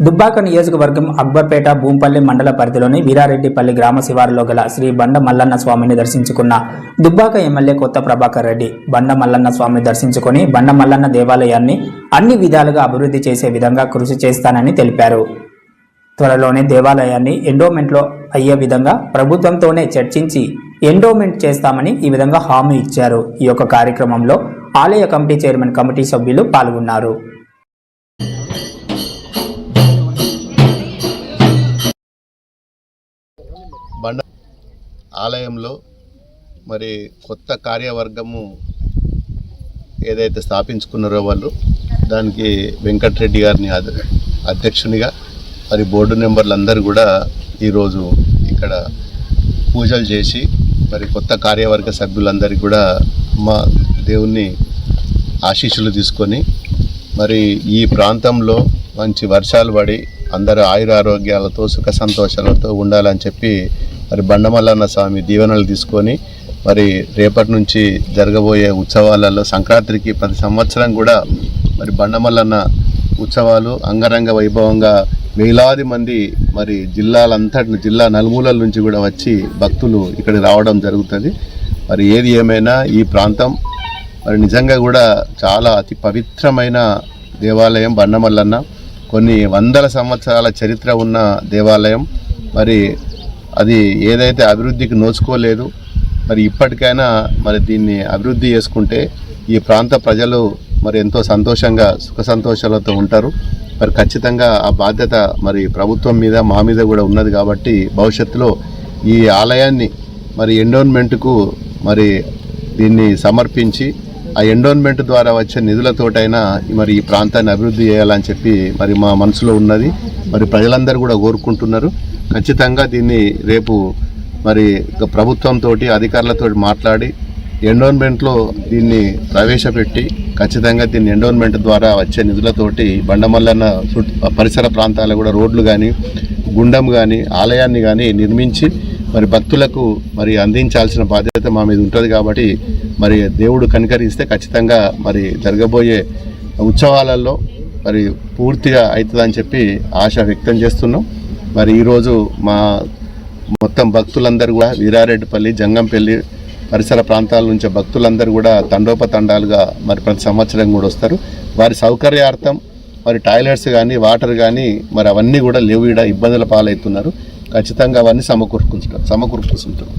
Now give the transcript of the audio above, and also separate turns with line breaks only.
దుబ్బాక నియోజకవర్గం అక్బర్పేట భూంపల్లి మండల పరిధిలోని వీరారెడ్డిపల్లి గ్రామ శివారులో గల శ్రీ బండ మల్లన్న స్వామిని దర్శించుకున్న దుబ్బాక ఎమ్మెల్యే కొత్త ప్రభాకర్ రెడ్డి బండ మల్లన్న స్వామిని దర్శించుకుని బండ మల్లన్న దేవాలయాన్ని అన్ని విధాలుగా అభివృద్ధి చేసే విధంగా కృషి చేస్తానని తెలిపారు. త్వరలోనే దేవాలయాన్ని ఎండోమెంట్లో అయ్యే విధంగా ప్రభుత్వంతోనే చర్చించి ఎండోమెంట్ చేస్తామని ఈ విధంగా హామీ ఇచ్చారు. ఈ యొక్క కార్యక్రమంలో ఆలయ కమిటీ చైర్మన్ కమిటీ సభ్యులు పాల్గొన్నారు.
ఆలయంలో మరి కొత్త కార్యవర్గము ఏదైతే స్థాపించుకున్నారో వాళ్ళు దానికి వెంకటరెడ్డి గారిని అధ్యక్షునిగా మరి బోర్డు మెంబర్లు అందరూ కూడా ఈరోజు ఇక్కడ పూజలు చేసి మరి కొత్త కార్యవర్గ సభ్యులందరికీ కూడా మా దేవుణ్ణి ఆశీస్సులు తీసుకొని మరి ఈ ప్రాంతంలో మంచి వర్షాలు పడి అందరూ ఆయురారోగ్యాలతో సుఖ సంతోషాలతో ఉండాలని చెప్పి మరి బండమల్లన్న స్వామి దీవెనలు తీసుకొని మరి రేపటి నుంచి జరగబోయే ఉత్సవాలలో సంక్రాంతికి ప్రతి సంవత్సరం కూడా మరి బండమల్లన్న ఉత్సవాలు అంగరంగ వైభవంగా వేలాది మంది మరి జిల్లాలంతటి జిల్లా నలుమూలల నుంచి కూడా వచ్చి భక్తులు ఇక్కడ రావడం జరుగుతుంది. మరి ఏది ఏమైనా ఈ ప్రాంతం మరి నిజంగా కూడా చాలా అతి పవిత్రమైన దేవాలయం బండమల్లన్న. కొన్ని వందల సంవత్సరాల చరిత్ర ఉన్న దేవాలయం. మరి అది ఏదైతే అభివృద్ధికి నోచుకోలేదు మరి ఇప్పటికైనా మరి దీన్ని అభివృద్ధి చేసుకుంటే ఈ ప్రాంత ప్రజలు మరి ఎంతో సంతోషంగా సుఖ సంతోషాలతో ఉంటారు. మరి ఖచ్చితంగా ఆ బాధ్యత మరి ప్రభుత్వం మీద మా మీద కూడా ఉన్నది కాబట్టి భవిష్యత్తులో ఈ ఆలయాన్ని మరి ఎండోన్మెంట్కు మరి దీన్ని సమర్పించి ఆ ఎండోన్మెంట్ ద్వారా వచ్చే నిధులతోటైనా మరి ఈ ప్రాంతాన్ని అభివృద్ధి చేయాలని చెప్పి మరి మా మనసులో ఉన్నది. మరి ప్రజలందరూ కూడా కోరుకుంటున్నారు. ఖచ్చితంగా దీన్ని రేపు మరి ప్రభుత్వంతో అధికారులతో మాట్లాడి ఎండోన్మెంట్లో దీన్ని ప్రవేశపెట్టి ఖచ్చితంగా దీన్ని ఎండోన్మెంట్ ద్వారా వచ్చే నిధులతోటి బండమల్లన్న పరిసర ప్రాంతాలు కూడా రోడ్లు కానీ గుండం కానీ ఆలయాన్ని కానీ నిర్మించి మరి భక్తులకు మరి అందించాల్సిన బాధ్యత మా మీద ఉంటుంది కాబట్టి మరి దేవుడు కనికరిస్తే ఖచ్చితంగా మరి జరగబోయే ఉత్సవాలలో మరి పూర్తిగా అవుతుందని చెప్పి ఆశ వ్యక్తం చేస్తున్నాం. మరి ఈరోజు మా మొత్తం భక్తులందరూ కూడా వీరారెడ్డిపల్లి జంగంపల్లి పరిసర ప్రాంతాల నుంచి భక్తులందరూ కూడా తండోపతండాలుగా మరి ప్రతి సంవత్సరం కూడా వస్తారు. వారి సౌకర్యార్థం మరి టాయిలెట్స్ కానీ వాటర్ కానీ మరి అవన్నీ కూడా లేవు. ఈడ ఇబ్బందుల పాలవుతున్నారు. ఖచ్చితంగా అవన్నీ సమకూర్చుకుంటారు సమకూర్చుకుంటారు